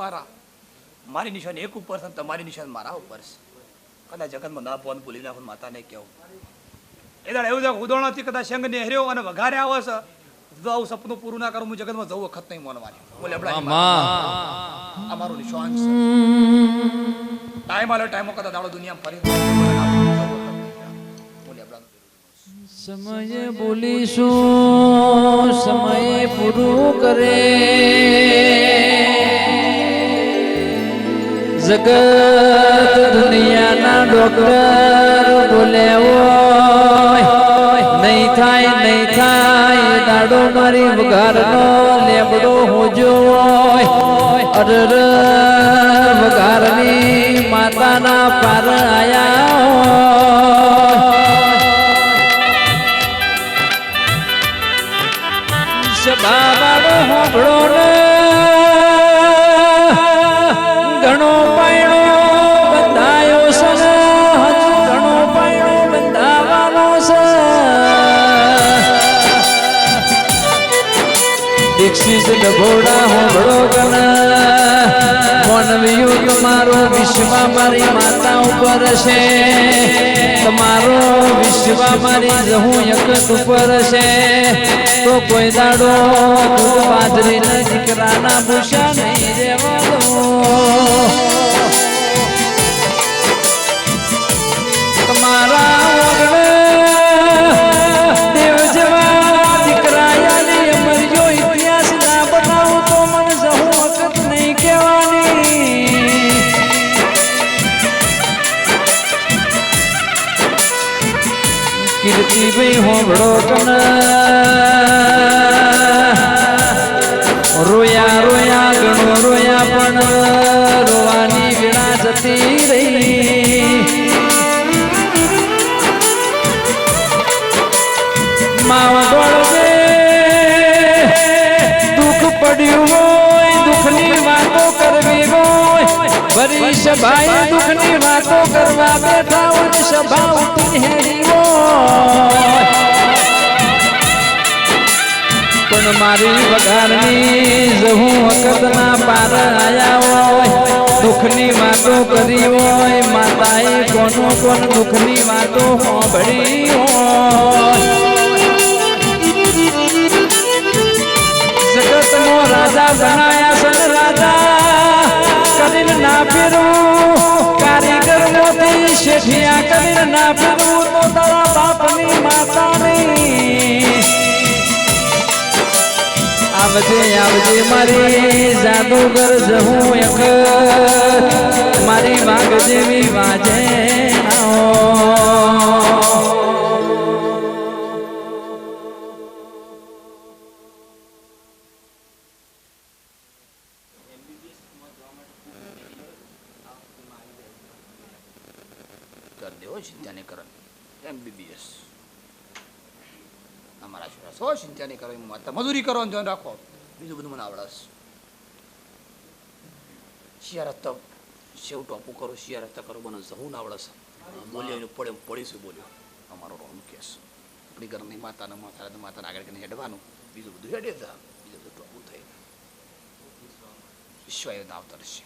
મારા. મારી નિશાન એક ઉપર છે તમારી નિશાન મારા ઉપર છે. કદાચ જગતમાં ના પોન ભૂલી નાખું માતાને કહેવું એ દાડે એવું છે ઉદાહરણથી કદાચ સંગ ને હર્યો અને વઘારે આવે છે જો આવું સપનું પૂરું ના કરું હું જગતમાં જવું વખત નહીં માનવાની. બોલે અમારું નિશાન છે. ટાઈમ આલો ટાઈમો કદાચ દાડો દુનિયા ફરી સમય બોલીશું સમય પૂરું કરે. જગત દુનિયાના ડોક્ટર બોલે નહીં થાય નહીં થાય, દાડો મારી વઘારનો લેબડો હોજો અરર વઘારની માતાના પાર આયા દીક્ષિત ડભોડા હોંભળો ગણા માનવીઓ તમારો વિશ્વ મારી માતા ઉપર છે. તમારો વિશ્વ મારી જહું યકત ઉપર છે. તો કોઈ દાડો બાજરી દીકરાના ભૂષા નહીં કીર્તિભાઈ હોંભળો કન રોયા રોયા ઘણો રોયા પણ રોવાની વેળા જતી રહી માવા દોડવે દુઃખ પડ્યું હોય દુઃખની વાતો કરવી હોય ભરી સભાએ દુઃખની વાતો કરવા બેઠા હોય સભા ઉઠી હેરી હોય પણ મારી વઘારની જહું વખત ના પાર આયા હોય, દુઃખની વાતો કરી હોય, માતાએ કોનો કોણ દુઃખની વાતો સાંભળી હોય. જગતનો રાજા બનાયા છે રાજા, કરીને ના ફેરવું. શેઠિયા કરીને ના ફેરવું તો તારા બાપની માતાની. આવજે આવજે મારી જાદુગર જહું એક. મારી વાઘ જેવી વાજે કરી દેવો, ચિંતા એમબીબીએસ અમારા છોરા સો ચિંતા નહીં માતા મજૂરી કરો ધ્યાન રાખો. બીજું બધું મને આવડે છે શિયાર હપ્તા સેવ ટોપું કરો શિયાર હપ્તા કરો, મને જવું ના આવડે બોલ્યો એનું પડે પડીશું બોલ્યો. અમારો રોમ કેસ. આપણી ઘરની માતાના માતા માતાને આગળ કરીને હેડવાનું. બીજું બધું હેડે બીજું બધું ટોપું થઈ વિશ્વ આવતા રહેશે.